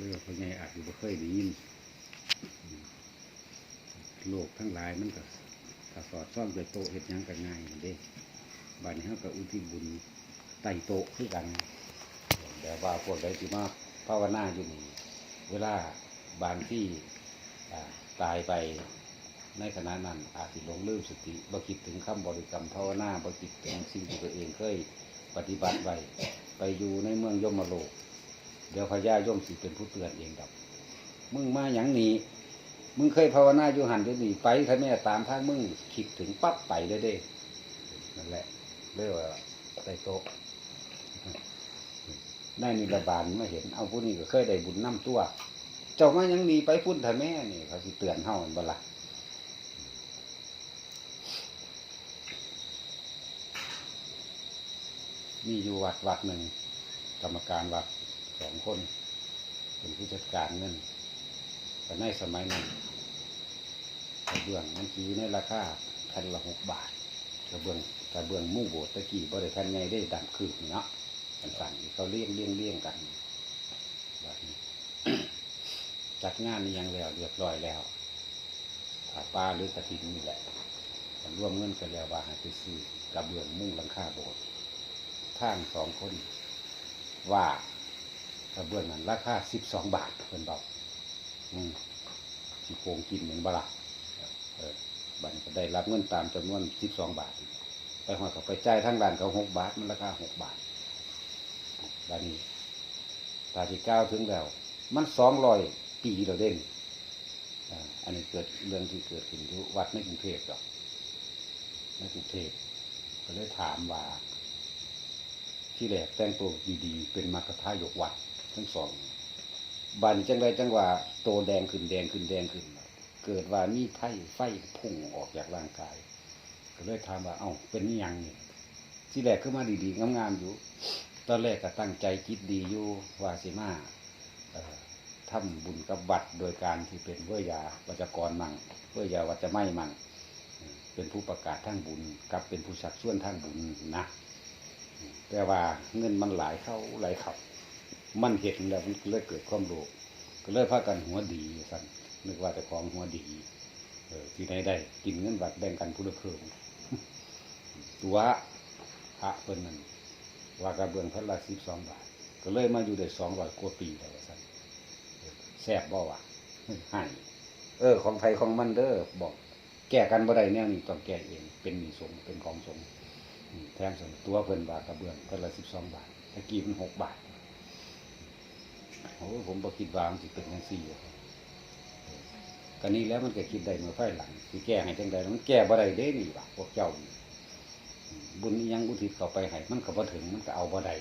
เรื่องพ่อใหญ่อาจจะบ่เคยได้ยินโลกทั้งหลายมันก็ถ้าสอดซ่อนไปโตเฮ็ดยังก็ง่ายเด้บัดนี้เฮาก็อุทิศบุญไต่โตะคือกันแต่ว่าพวกใดที่มาภาวนาอยู่นี่เวลาบางที่ตายไปในขณะนั้นอาจสิหลงลืมสติบ่คิดถึงคำบริกรรมภาวนาบ่คิดถึงสิ่งที่ตัวเองเคยปฏิบัติไว้ไปอยู่ในเมืองยมโลก เดี๋ยวพญายมสิเป็นผู้เตือนเองดอกมึงมาอย่างนี้ มึงเคยภาวนาอยู่หันอยู่นี่ไปถ้าแม่ตามทางมึงคิดถึงปั๊บไปเลยเด้ นั่นแหละเรียกว่าใส่โต๊ะได้นิรบาลมาเห็น เอาผู้นี้ก็เคยได้บุญน้ำตัว เจ้ามายังมีไปพุ่นถ้าแม่นี่เขาสิเตือนเฮาอันบ่ละมีอยู่วัดวัดหนึ่งกรรมการวัด สองคน เป็นผู้จัดการเงินแต่ในสมัยนั้นกระเบื้องมันจีในราคาแผ่นละหกบาทกระเบื้องกระเบื้องมุ่งโบสถ์ตะกี้บริแผ่นไงได้ดังคืบเนาะกันสั่นเขาเลี้ยงเลี้ยงเลี้ยงกันแบบนี้จัดงานนี้ยังแล้วเรียบร้อยแล้วผาป้าหรือกระถินนี่แหละกันร่วมเงินกันแล้วว่าห้ไปซื้อกระเบื้องมุ่งหลังคาโบสถ์ทางสองคนว่า กระเบื้องนั้นราคาสิบสองบาทเพิ่นบอกอืมที่โกงกินเหมือนบละเออบันก็ได้รับเงินตามจำนวนสิบสองบาท ไปหอดเขาไปจ่ายทั้งร้านเขาหกบาท มันราคาหกบาทบัดนี้ตาที่เก้าถึงแล้ว มันสองร้อยปีเราเด่นอันนี้เกิดเรื่องที่เกิดขึ้นที่วัดในกรุงเทพหรอกในกรุงเทพก็เลยถามว่า ที่แรกแต่งตัวดีๆ เป็นมรรคทายกวัด ทั้งสองบันจังไรจังว่าโตแดงขึ้นแดงขึ้นแดงขึ้น เกิดว่ามีไฟไฟพุ่งออกจากร่างกาย ก็เลยถามว่า เอ้าเป็นยังนี่ที่แรกขึ้นมาดีๆงามๆอยู่ ตอนแรกก็ตั้งใจคิดดีอยู่ว่าสิมาทำบุญกับวัดโดยการที่เป็นเวอยาวัจกรมั่งเวอยาวัจไม่มั่งเป็นผู้ประกาศทางบุญกับเป็นผู้สักส่วนทางบุญนะแต่ว่าเงินมันหลายเข้าหลายเขา มันเห็นแล้วมันเลยเกิดความโลภก็เลยพากันหัวดีสั่นนึกว่าแต่ของหัวดี เออที่ไหนได้ กินเงินบัตรแบ่งกันผู้ละครึ่งตัวพระเพิ่นนั่นว่ากระเบื้องพันละสิบสองบาท ก็เลยมาอยู่ได้สองร้อยกว่าปีแล้วสั่นแซ่บบ่วะให้เออ ของไทยของมันเด้อบอก แก้กันบ่ได้แนวนี้ต้องแก้เอง เป็นมีสงเป็นของสงฆ์อืมแทนส่วนตัวเพิ่นบาทกระเบื้องเพิ่นละสิบสองบาทตะกี้มันหกบาท โอ้ผมบ่คิดวามันสิเป็นจังซี่ก็นี่แล้วมันก็คิดได้เมื่อภายหลังสิแก้ให้จังใดมันแก้บ่ได้เด้นี่ว่ะพวกเจ้า บุญยังอุทิศเข้าไปให้มันก็บ่ถึงมันก็เอาบ่ได้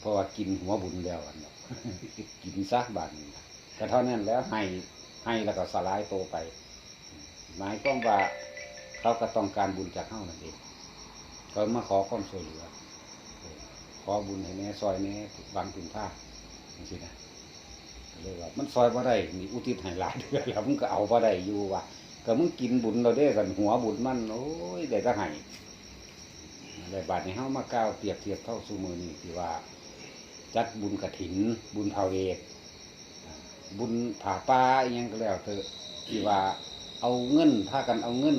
เพราะว่ากินหัวบุญแล้วอันเนาะกินซะบานก็เท่านั้นแล้วให้ให้แล้วก็สลายโตไป หมายความว่าเขาก็ต้องการบุญจากเฮานั่นเองเขามาขอความช่วยเหลือ ขอบุญให้แน่ซอยแน่บางถึงท่าจังซี่นะ เลยว่า มันซอยบ่ได้มีอุทิศให้หลายเดือนแล้วมึงก็เอาบ่ได้อยู่ว่ะก็มึงกินบุญเราได้กันหัวบุญมันโอ้ยได้ก็ให้ในบาทในเฮามาก้าวเปรียบเทียบเท่าสูมือนี่ที่ว่า จัดบุญกฐิน บุญพาเวทอ่าบุญผาป่าอหยังก็แล้วเถอะที่ว่าเอาเงินพากันเอาเงิน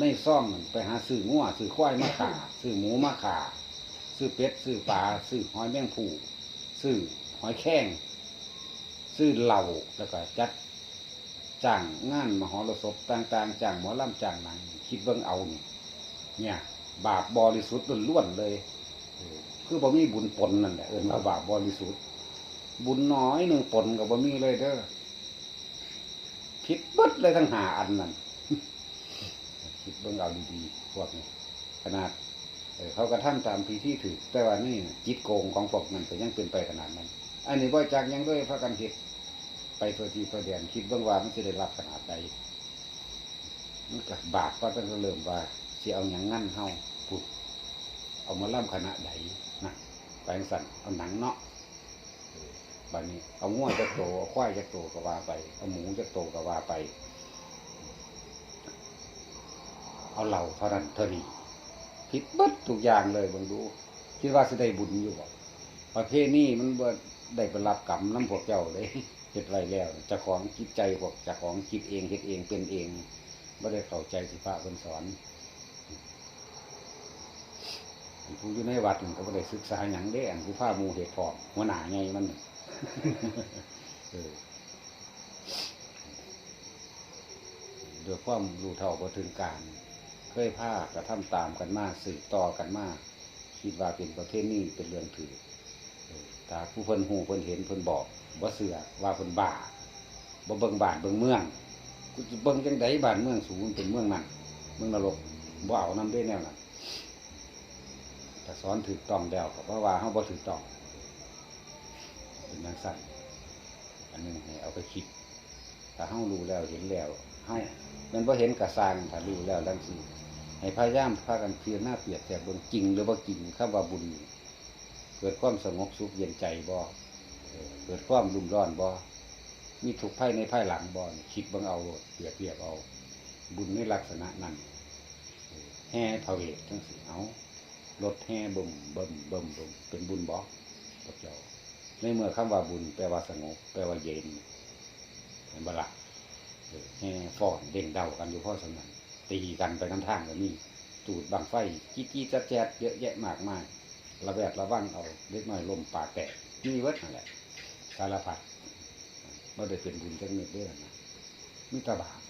ในซ่องไปหาซื้องัวซื้อควายมาขาซื้อหมูมาขาซื้อเป็ดซื้อปลาซื้อหอยแมงผูซื้อหอยแข้ง ซื้อเหล่าแล้วก็จัดจ้างงานมหรสพต่าง ๆจ้างหมอลำจ้างหนังคิดเบิ่งเอานี่เนี่ย บาปบริสุทธิ์ล้วนๆเลยเออคือบ่มีบุญปนนั่นแหละเอิ้นว่าบาปบริสุทธิ์บุญน้อยหนึ่งปนกับบ่มีเลยเด้อผิดเบิดเลยทั้งหาอันนั้นคิดเบิ่งเอาดีๆพวกนี้ขนาดเอ่อเขากระทำตามพิธีถือแต่ว่านี่จิตโกงของพวกนั้นก็ยังเป็นไปขนาดนั้น อันนี้บ่จากยังด้วยพระกันคิดไปเพื่อที่เพื่อแดนคิดเบิ่งว่ามันจะได้รับขนาดใดมันกับบาปก็ต้องเริ่มว่าสิเอาอย่างงั้นเฮาพูดเอามาล่ำคณะใดนะแปลงสั่นเอาหนังเนาะบัดนี้ เอาง่วจะโตเอาควายจะโตก็ว่าไป เอาหมูจะโตก็ว่าไป เอาเหล่าเท่านั้นเท่านี้ผิดบัดทุกอย่างเลยบางดูคิดว่าจะได้บุญอยู่บ่ประเพณีมันบ่ ได้ไปรับกรรมน้ำพวกเจ้าเลยเฮ็ดไรแล้วจ้าของคิดใจพวกจ้าของคิดเองเฮ็ดเองเป็นเองไม่ได้เข้าใจที่พระเพิ่นสอนผู้อยู่ในวัดก็ไม่ได้ศึกษาหยังเด้อันผู้พามูเหตุพอมหัวหน้าไงมันน่ะเออด้วยความรู้เท่าบ่ถึงการ เคยพากระทำตามกันมาสืบต่อกันมาคิดว่าเป็นประเทศนี้เป็นเรื่องถือ ตาผู้เพิ่นหูเพิ่นเห็นเพิ่นบอกว่าเสือว่าเพิ่นบ้าบ่เบิ่งบ้านเบิ่งเมืองกูจะเบิ่งจังไดบ้านเมืองสูงเป็นเมืองนั้นเมืองนรกบ่เอานำได้แนวนั้นถ้าสอนถูกต้องแล้วก็เพราะว่าเฮาบ่ถูกต้องเป็นจังซั่นอันนึงให้เอาไปคิดถ้าเฮารู้แล้วเห็นแล้วเฮามันบ่เห็นกระสร้างถ้ารู้แล้วดังซี่ให้พยายามพากันเพียรหน้าเปียบแต่บิ่งจริงหรือบ่จริงคำว่าบุญ เกิดความสงบสุขเย็นใจบ่เกิดความรุ่มร้อนบ่มีทุกข์ภายในภายหลังบ่คิดบิ่งเอาเปรียบเทียบเอา บุญในลักษณะนั้นแห่เทวดจังซี่เอารถแห่บ่มบ่มบ่มบ่มเป็นบุญบ่พวกเจ้าในเมื่อคำว่าบุญแปลว่าสงบแปลว่าเย็นเห็นบละเออแห่ฟ้อนเด่งเดากันอยู่พ่อสำนันตีกันไปน้ำทางก็มีจูดบังไฟจี้จี้จัดแจดเยอะแยะมากมาย ระแวดระวังเอาเล็กน้อยลมป่าแตกมีเวัดนั่นแหละสารพัดไม่ได้เป็นบุญจังเม็ดเด้อนะมิตรบาป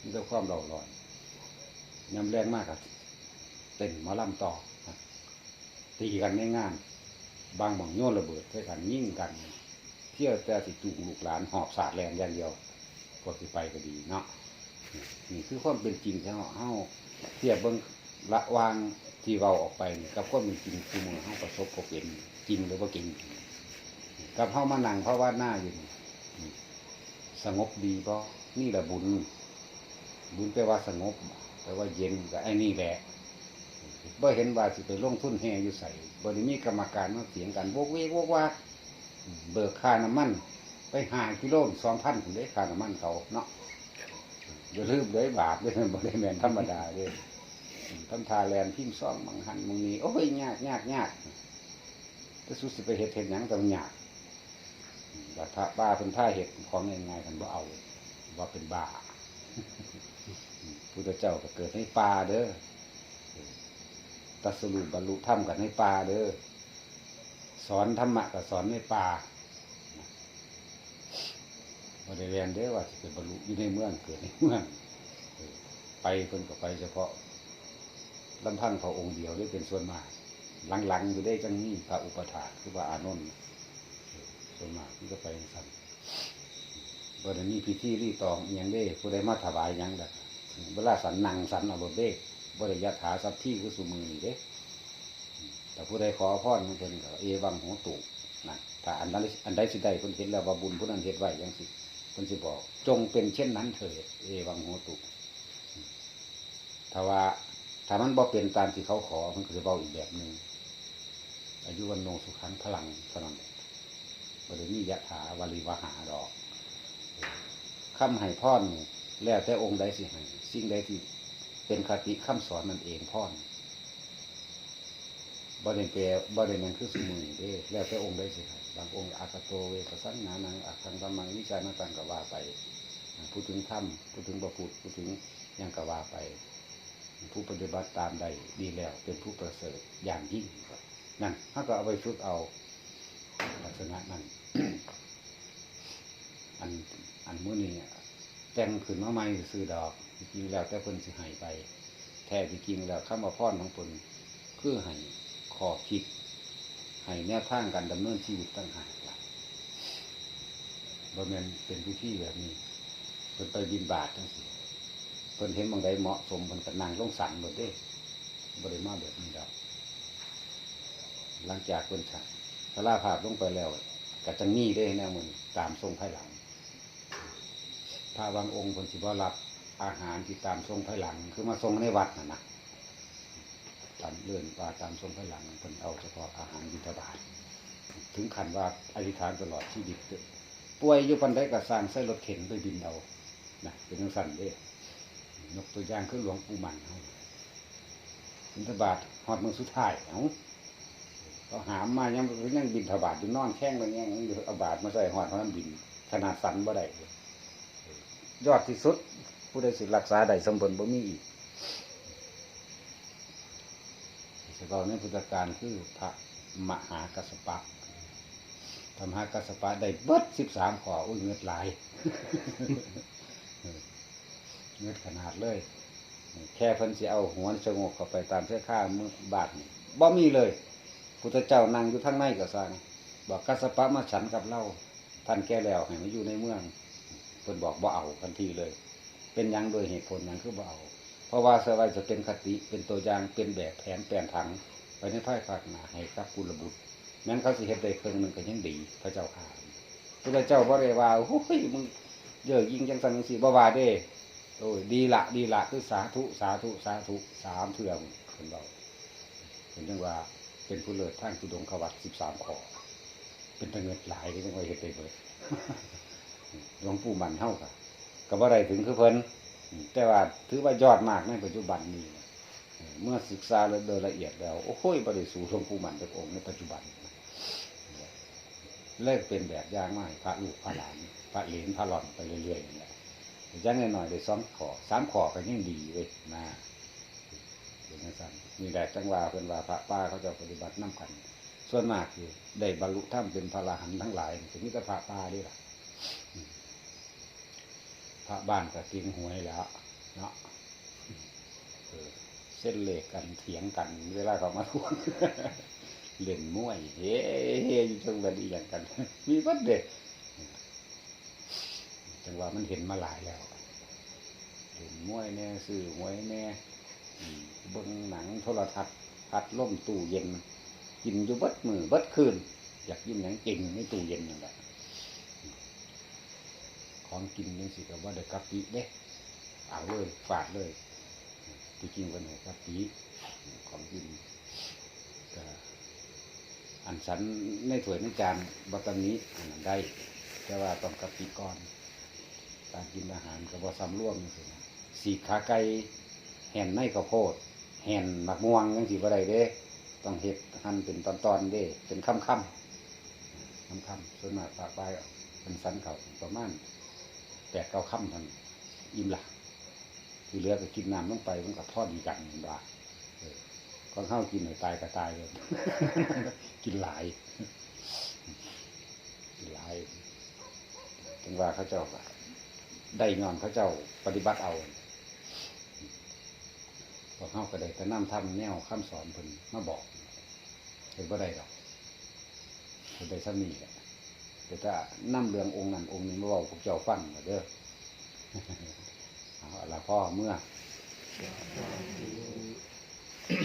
มีแต่ความเราลอยยำแรงมากครับเต้นมอลำต่อตีกันในงาน บางหม่องโยนระเบิดใส่กันยิ่งกัน เที่ยวแต่สิจูงลูกหลานหอบสาดแรงอย่างเดียวก็สิไปก็ดีเนาะนี่คือความเป็นจริงที่เฮาเฮาเทียบเบิ่งละวาง ที่เราออกไปกับความเป็นจริงคือมือเฮาประสบพบเห็นจริงหรือว่าจริงกับเฮามานั่งเพราะว่าหน้าอยู่สงบดีบ่นี่แหละบุญ บุญแปลว่าสงบแปลว่าเย็นก็ไอ้นี่แหละบ่เห็นว่าสิไปลงทุนแห่อยู่ใส่บ่ได้มีกรรมการมาเสียงกันวกเวกวกวากเบิกค่าน้ำมัน ไปหากิโลสองพันผมได้ค่าน้ำมันเขาเนาะอย่าลืมเลยบาทเลยบ่ได้แม่นธรรมดาเลย ทำทาแลนพิมพ์ซ่องมังหันมังนี้โอ้ยยากยากยากแต่สุดสิไปเฮ็ดเฮ็ดยังก็ยากแต่ถ้าบ้าเป็นท่าเฮ็ดของง่ายๆกันบ่เอาว่าเป็นบ้าพุทธเจ้าก็เกิดในป่าเด้อตัสรุปบรรลุธรรมกันในป่าเด้อสอนธรรมะกับสอนในป่าบริเวณเด้อว่าจะเป็นบรรลุอยู่ในเมืองเกิดในเมืองไปเพิ่นก็ไปเฉพาะ ลำพังพระองค์เดียวได้เป็นส่วนมาก หลังๆอยู่ได้จังนี้พระอุปถาคือว่าอานนท์ส่วนมากที่ก็ไปสั่นบริมีพิธีรีตองอย่างเด้ผู้ใดมาถวายยังแบบเวลาสันนังสันเอาบทเด้บริยถาสัพที่คือสุมือนี่เด้ แต่ผู้ใดขอพรมันเป็นเอวังหัวตุนะถ้าอันนั้นอันใดสิได้เพิ่นเห็นแล้วว่าบุญผู้นั้นเฮ็ดไหวยังสิเพิ่นสิบอก จงเป็นเช่นนั้นเถิดเอวังหัวตุถ้าว่า ถ้ามันบ่เป็นตามที่เขาขอ มันก็จะเบาอีกแบบหนึ่งอายุวันโนสุขังพลังเท่านั้นบริมียะถาวาริวหาดอกคำให้พรนี่แล้วแต่องค์ใดสิให้สิ่งใดที่เป็นคติคำสอนนั่นเองพ่อนบ่ได้แปลบ่ได้นั่นคือสมุนเด้แล้วแต่องค์ได้สิครับบางองค์อากาโตเวปสังนานังอาคังธรรมังวิจารณตังกว่าไปพูดถึงธรรมพูดถึงประพุทธพูดถึงยังก็ว่าไป ผู้ปฏิบัติตามใดดีแล้ว เป็นผู้ประเสริฐอย่างยิ่งครับนั่นถ้าก็เอาไปฝึกเอาลักษณะนั้นอันอันมื้อนี้แต่งขึ้นมาใหม่ซื้อดอกจริงแล้วแต่เพิ่นสิให้ไป แท้จริงแล้วคำว่าพรของเพิ่นคือให้ขอคิดให้แนวทางการดำเนินชีวิตต่างหากละบ่แม่นเป็นพิธีแบบนี้เพิ่นไปบินบาตจังซี่ เพิ่นเห็นบางใดเหมาะสมเพิ่นก็นั่งลงสั่นหมดเด้บ่ได้มาแบบนี้ดอกหลังจากเพิ่นฉันสลาภาพลงไปแล้วก็จังนี้ได้แนวมันตามทรงภายหลังพระบางองค์คนสิบ่รับอาหารที่ตามทรงภายหลัง คือมาทรงในวัดน่ะนะตามเลื่อนว่าตามทรงภายหลังคนเอาเฉพาะอาหารบิณฑบาตถึงขันว่าอธิษฐานตลอดชีวิตเด้อป่วยอยู่ปันได้ก็สร้างใส่รถเข็นไปบินเอานะเป็นจังสั่นเด้ ยกตัวอย่างคือหลวงปู่มันเอาบิณฑบาตฮอดมือสุดท้ายเอาก็หามมายังยังบินถบาทอยู่นอนแข้งอะไรเงี้ยอยู่เอาบาทมาใส่หอดเพราะมันบิน ขนาดสันบ่ได้ยอดที่สุด ผู้ใดสิรักษาได้สมบูรณ์บ่มีอีกเฉพาะในพุทธการคือพระมหากัสปะธรรมหากัสปะได้เบิดสิบสามขออุ้ยเงือดหลาย เงือดขนาดเลย แค่เพิ่นสิเอาหัวสงบเข้าไปตามเสื้อข้ามือบาทนี่บ่มีเลย พุทธเจ้านั่งอยู่ทั้งในก็สร้างบอกกัสปะมาฉันกับเราท่านแก้แล้วให้มาอยู่ในเมืองเพิ่นบอกบ่เอาทันทีเลย เป็นยังโดยเหตุผลหยังคือบ่เอาเพราะว่าสบายจะเป็นคติเป็นตัวอย่างเป็นแบบแผนแปลนถังไปในภายภาคหน้าให้กับกุลบุตรแม้นเขาสิเฮ็ดได้เครื่งหนึงก็ยังดี พระเจ้าข่าพุทธเจ้าบ่ได้ว่าโอ้ยมึงเยอะยิงจังซั่นจังซี่บ่ว่าเด้ โอ้ยดีละดีละคือสาธุสาธุสาธุสามเทื่อเพิ่นบอกเพิ่นจังว่าเป็นผู้เลิศท่างทุดงควัตสิบสามขอ เป็นตะเงิดหลายที่จังว่าเฮ็ดได้เบิดหลวงปู่มันเฮาค่ะก็บ่ได้ถึงคือเพิ่นแต่ว่าถือว่ายอดมากในปัจจุบันนี้เมื่อศึกษาแล้วโดยละเอียดแล้ว โอ้โหบ่ได้สู่หลวงปู่มันจักองค์ในปัจจุบันเลิกเป็นแบบยางมาให้พระลูกพระหลาน พระเหลนพระหล่อนไปเรื่อยๆนี่แหละ ยังไงหน่อยได้สองขอสามขอก็ยังดีเว้ยนะเป็นจังซั่นมีแต่จังหวะเพิ่นว่าพระป้าเขาจะปฏิบัติน้ำกัน ส่วนมากคือได้บรรลุธรรมเป็นพระอรหันต์ทั้งหลายถึงมีแต่พระป้าด้วยล่ะพระบ้านก็กินหวยแล้วเนาะเส้นเลขกันเถียงกัน เวลาเขามาทวงเล่นมวยเฮ้ยู่เชิงบันดีอย่างกัน มีวัดเด็ก จังว่ามันเห็นมาหลายแล้วเห็นมวยแน่ซื้อหวยแน่เบิ่งหนังโทรทัศน์พัดล่มตู้เย็น กินอยู่บัดมือบัดคืน อยากกินหยังจริงในตู้เย็นนั่นแหละของกินนี่สิกับว่าได้กกะปิเด้เอาเลยฝาดเลยที่จริงวันไหนกะปิของกินกอันสันในถ้วยในจานบัตตานี้อันนั้นได้ แต่ว่าต้องกะปิก่อน การกินอาหารกับ่ซ้ำร่วมจังซี่นะสีขาไก่แห่นในข้าวโพดแห่นหมักม่วงจังซี่บ่ได้เด้ต้องเฮ็ดหั่นเป็นตอนๆเด้เป็นค่ำๆค่ำๆส่วนมากปากปลายเป็นสันเขาประมาณแปดเก้าค่ำทันอิ่มละที่เหลือก็กินน้ำลงไปมันก็ทอดดีกันนั่าก่อนเข้ากินหน่อยตายก็ตายเลยกินหลาย กินหลายถึงว่าเขาเจ้าก็ ได้งอนเขาเจ้าปฏิบัติเอาพอเข้าก็ได้แต่นำทำแนวข้ามสอนเพิ่นมาบอกเห็นว่าได้ดอกเห็นได้ซ้ำนี่แหละแต่ถ้านำเรืององค์นั้นองค์นี้มาบอกพวกเจ้าฟังเด้อเอาละพ่อเมื่อ